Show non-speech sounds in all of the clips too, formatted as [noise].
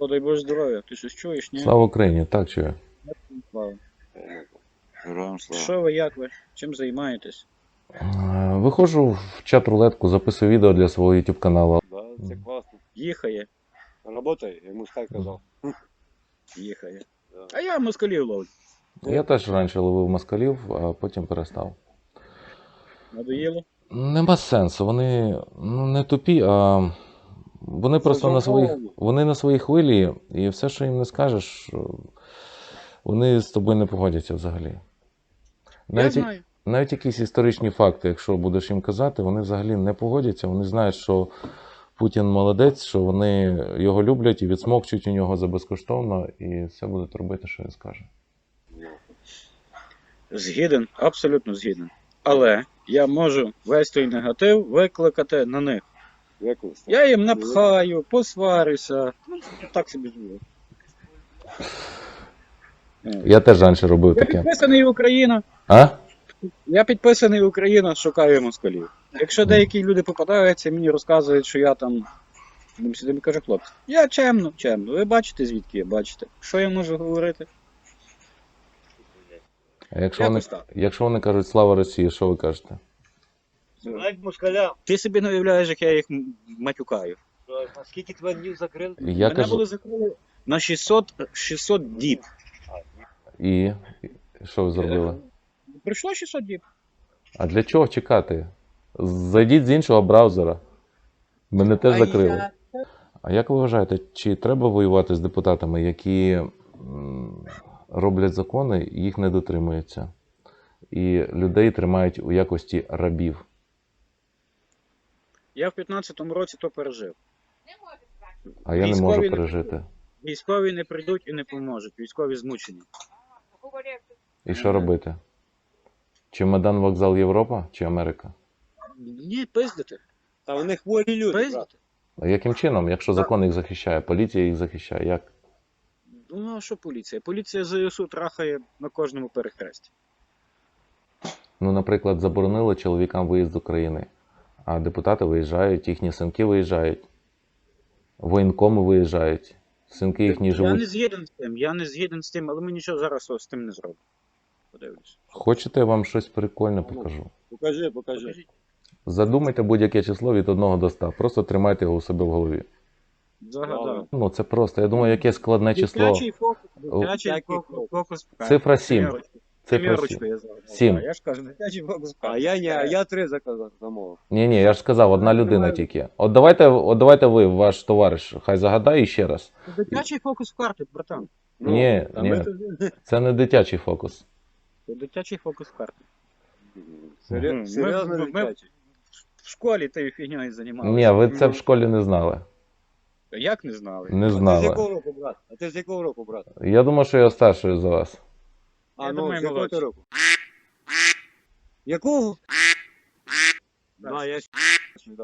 О, дай Боже здоров'я. Ти щось чуєш, ні? Слава Україні, так чую. Слава. Героям слава. Що ви, як ви? Чим займаєтесь? Виходжу в чат рулетку, записую відео для свого YouTube каналу. Да, це класно. Їхає, Работай, я йому так казав. їхає. Да. А я москалів ловлю. Я теж раніше ловив москалів, а потім перестав. Надоїло? Нема сенсу. Вони ну, не тупі, а вони просто на своїх, вони на своїй хвилі, і все, що їм не скажеш, вони з тобою не погодяться взагалі. Я Навіть, знаю. навіть якісь історичні факти, якщо будеш їм казати, вони взагалі не погодяться. Вони знають, що Путін молодець, що вони його люблять і відсмокчуть у нього за безкоштовно, і все будуть робити, що він скаже. Згіден, абсолютно згіден. Але я можу весь той негатив викликати на них. Виклик. Я їм напхаю, посварюся. Ну, так собі живу. Я теж раніше робив Я таке. підписаний Україна. А? Я підписаний Україна, шукаю москалів. Якщо деякі люди попадаються, мені розказують, що я там. Він сюди каже, хлопці, я чемно, чемно. Ви бачите, звідки я бачите? Що я можу говорити? А якщо вони, Якось так. якщо вони кажуть слава Росії, що ви кажете? Знають москаля, Ти собі не уявляєш, як я їх матюкаю. а скільки тебе днів закрили? Я Мене кажу, були закрили на 600, 600 діб. і і що ви зробили? Прийшло 600 діб. А для чого чекати? Зайдіть з іншого браузера. Мене теж закрили. А як ви вважаєте, чи треба воювати з депутатами, які м, роблять закони, їх не дотримуються? І людей тримають у якості рабів? Я в 15-му році то пережив. А я не Військові можу не пережити. Військові не прийдуть і не поможуть. Військові змучені. І що робити? Чемодан вокзал Європа чи Америка? Ні, пиздити. Та вони хворі люди, брат. Пиздити. А яким чином, якщо закон їх захищає, поліція їх захищає? Як? Ну а що поліція? Поліція ЗСУ трахає на кожному перехресті. Ну, наприклад, заборонили чоловікам виїзд з України, а депутати виїжджають, їхні синки виїжджають, воєнкоми виїжджають, синки їхні Я не живуть. згіден з тим, я не згіден з тим, але ми нічого зараз з тим не зробимо. Подивлюсь. Хочете, я вам щось прикольне покажу. Покажи, покажи. Задумайте будь-яке число від 1 до 100. Просто тримайте його у себе в голові. Загадав. Ну, це просто. Я думаю, яке складне число. Дитячий фокус, дитячий фокус. Цифра 7. 7. Семерочку я загадав. Сім. А Я ж кажу, дитячий фокус. А я ні, а я три заказав замовив. Ні, ні, я ж сказав, одна людина тільки. От давайте, от давайте ви, ваш товариш, хай загадає ще раз. Дитячий фокус в карти, братан. Ні, а ні. ми Це не дитячий фокус. Це Дитячий фокус в карти. Серйозно, Мгм. серйозно Ми- ми- дитячий. В школі тією фігньою займалися. Ні, ви це в школі не знали. Як не знали? Не А ти з знали. якого року, брат? А ти з якого року, брат? Я думаю, що я старший за вас. А Я ну, думаю, з якого ти молодший. року? Якого? Да. Да, я сюди.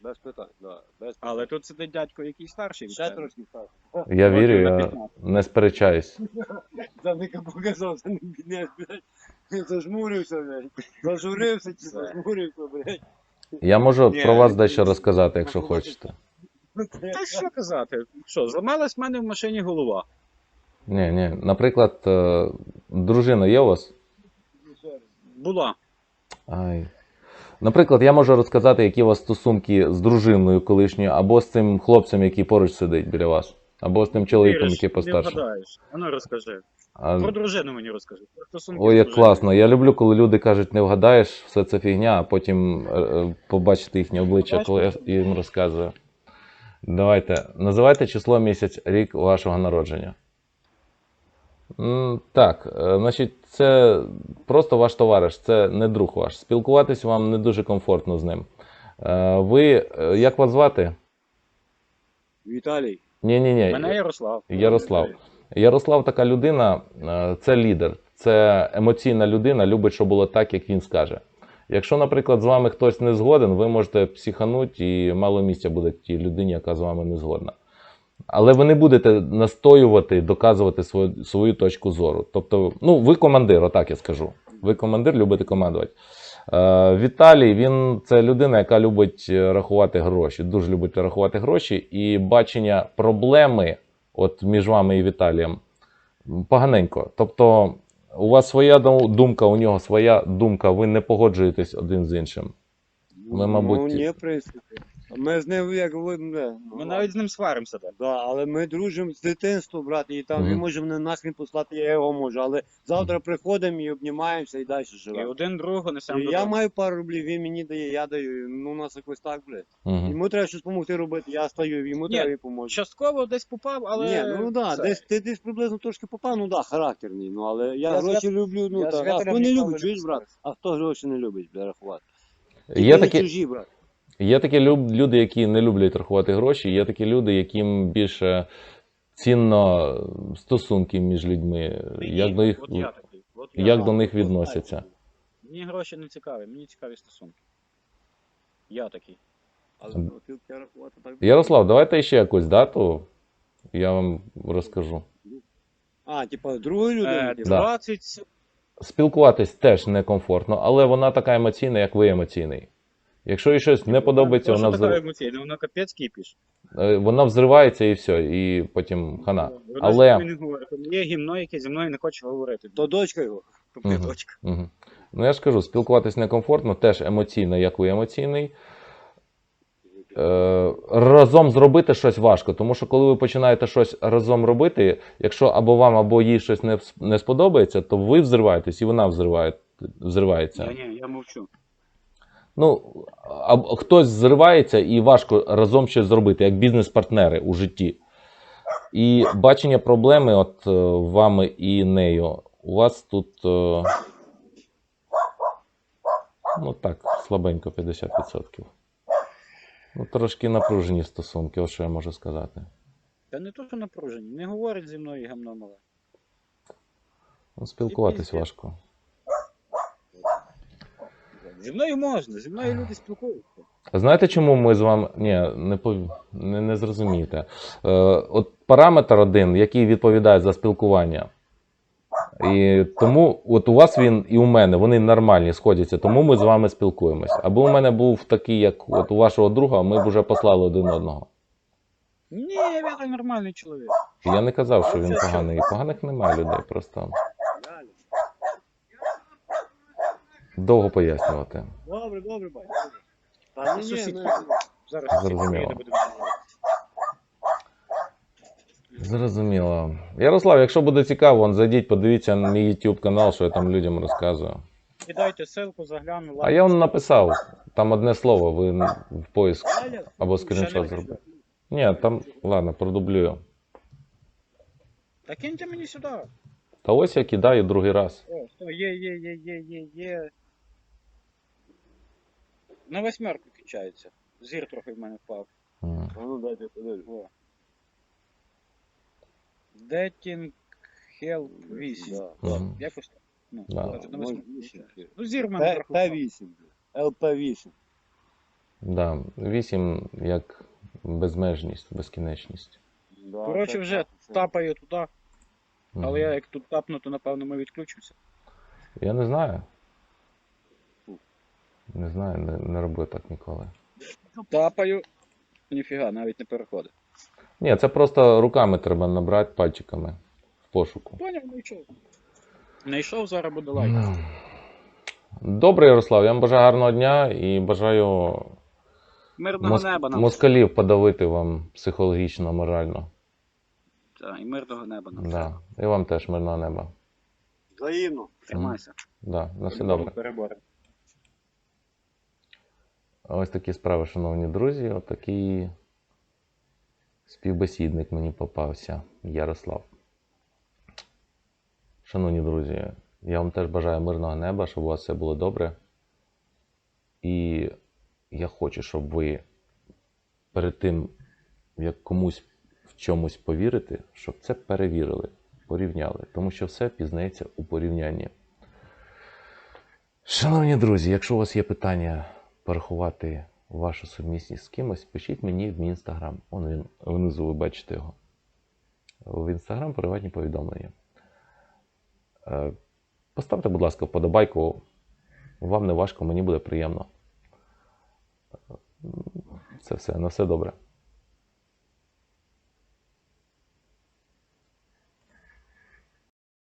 Без питань, да. Без Але тут сидить дядько, який старший. від Ще тебе. трошки так. Я Років вірю, на я 15. не сперечаюсь. [laughs] Завника показав, це не бідняш, блядь. Зажмурився, блядь. Зажурився чи зажмурився, блядь. Я можу Ні, про вас дещо розказати, якщо хочете. Та що казати? Що, зламалась в мене в машині голова. Ні, ні. Наприклад, е, дружина є у вас? Була. Ай. Наприклад, я можу розказати, які у вас стосунки з дружиною колишньою, або з цим хлопцем, який поруч сидить біля вас, або з тим чоловіком, який Не вгадаєш. А ну розкажи. А, Про дружину мені розкажи. Про стосунки Ой, як класно. Я люблю, коли люди кажуть, не вгадаєш, все це фігня, а потім е, е, побачити їхнє обличчя, коли я їм розказую. Давайте. Називайте число місяць, рік вашого народження. Так, е, значить, це просто ваш товариш, це не друг ваш. Спілкуватись вам не дуже комфортно з ним. Е, Ви, е, як вас звати? Віталій. Ні, ні, ні. Мене Ярослав. Ярослав. Ярослав така людина, це лідер, це емоційна людина, любить, щоб було так, як він скаже. Якщо, наприклад, з вами хтось не згоден, ви можете психанути і мало місця буде тій людині, яка з вами не згодна. Але ви не будете настоювати, доказувати свою, свою точку зору. Тобто, ну, ви командир, отак я скажу. Ви командир, любите командувати. Е, Віталій, він це людина, яка любить е, рахувати гроші, дуже любить рахувати гроші, і бачення проблеми от між вами і Віталієм, поганенько. Тобто, у вас своя думка, у нього своя думка, ви не погоджуєтесь один з іншим. Ви, мабуть, Ну, ні, в принципі. Ми з ним, як ви, не, Ми навіть з ним сваримося так. Да, але ми дружимо з дитинства, брат, і там Мгм. він може мене нахрен послати, я його можу. Але завтра приходимо і обнімаємося і далі І живемо. один другого несемо І я додому. маю пару рублів, він мені дає, я даю. Ну, у нас якось так, блядь. Угу. Йому треба щось допомогти робити, я стою, йому Ні, треба і поможу. Частково десь попав, але. Ні, ну да, це. десь ти десь приблизно трошки попав, ну да, характерний. Ну але я, Я з гроші люблю, ну я з так. А хто не ніколи любить, не чуєш, брат? А хто гроші не любить, бля, рахувати? Є такі, чужі, брат. Є такі люди, які не люблять рахувати гроші, є такі люди, яким більше цінно стосунки між людьми, Мені, як до, їх, от я такий, от я. як до них відносяться. Мені гроші не цікаві, мені цікаві стосунки. Я такий. Але рахувати так. Ярослав, давайте ще якусь дату, я вам розкажу. А, типа другої людини? Е, типу? 20 Спілкуватись теж некомфортно, але вона така емоційна, як ви емоційний. Якщо їй щось не подобається, вона, така взр... емоційна, вона капець кипіш. е, вона взривається і все, і потім хана. Вона Але- не говорить. Є гімно, яке зі мною не хоче говорити. То дочка його. Дочка. Угу. Ну я ж кажу, спілкуватись некомфортно, теж емоційно, як ви емоційний. Е, разом зробити щось важко, тому що коли ви починаєте щось разом робити, якщо або вам, або їй щось не, не сподобається, то ви взриваєтесь і вона взриває, взривається. Ні, ні, я мовчу. Ну, а хтось зривається і важко разом щось зробити, як бізнес-партнери у житті. І бачення проблеми от е, вами і нею. У вас тут. е, Ну так, слабенько 50%. Ну, трошки напружені стосунки, ось що я можу сказати. Та не то, що напружені. Не говорить зі мною гамно мале. Ну, спілкуватись важко. Зі мною можна, зі мною люди спілкуються. Знаєте, чому ми з вами. Ні, не, пов... не, не зрозумієте. Е, от параметр один, який відповідає за спілкування. І тому от у вас він і у мене, вони нормальні, сходяться, тому ми з вами спілкуємось. Аби у мене був такий, як от у вашого друга, ми б вже послали один одного. Ні, я нормальний чоловік. Я не казав, що він поганий. Поганих немає людей, просто довго пояснювати. Добре, добре, ні, ні, ну, Зараз Зрозуміло. будемо. Зрозуміло. Ярослав, якщо буде цікаво, вон, зайдіть, подивіться на мій YouTube канал, що я там людям розказую. Кидайте ссылку, загляну, А я вам написав, там одне слово, ви в поиск або скріншот не зробите. Ні, там, ладно, продублюю. Та киньте мені сюди. Та ось я кидаю другий раз. О, є, є, є, є, є, є. На восьмерку качається. Зір трохи в мене впав. А ну дайте подивлю. О. Dating Help 8. Да, да. Мгм. Якось так. Ну, Да. на восьмерку. вісім. Ну, зір в мене П- трохи впав. П8. ЛП8. Да, 8 як безмежність, безкінечність. Да, Коротше, вже так, це- тапаю туди, Мгм. але я як тут тапну, то напевно ми відключимося. Я не знаю. Не знаю, не, не роблю так ніколи. Тапаю. Ніфіга, навіть не переходить. Ні, це просто руками треба набрати пальчиками в пошуку. Поняв, не йшов. Не йшов, зараз буде лайк. Ну. Добре, Ярослав, я вам бажаю гарного дня і бажаю Мирного мос- неба нам. москалів подавити вам психологічно, морально. Так, і мирного неба нам. Да. І вам теж мирного неба. Взаємно. Тримайся. Да. На все добре. Перебори. Ось такі справи, шановні друзі. Отакий співбесідник мені попався, Ярослав. Шановні друзі, я вам теж бажаю мирного неба, щоб у вас все було добре. І я хочу, щоб ви перед тим, як комусь в чомусь повірити, щоб це перевірили, порівняли. Тому що все пізнається у порівнянні. Шановні друзі, якщо у вас є питання порахувати вашу сумісність з кимось, пишіть мені в мій інстаграм. Он він внизу ви бачите його. В інстаграм приватні повідомлення. Е, Поставте, будь ласка, вподобайку. Вам не важко, мені буде приємно. Це все. На все добре.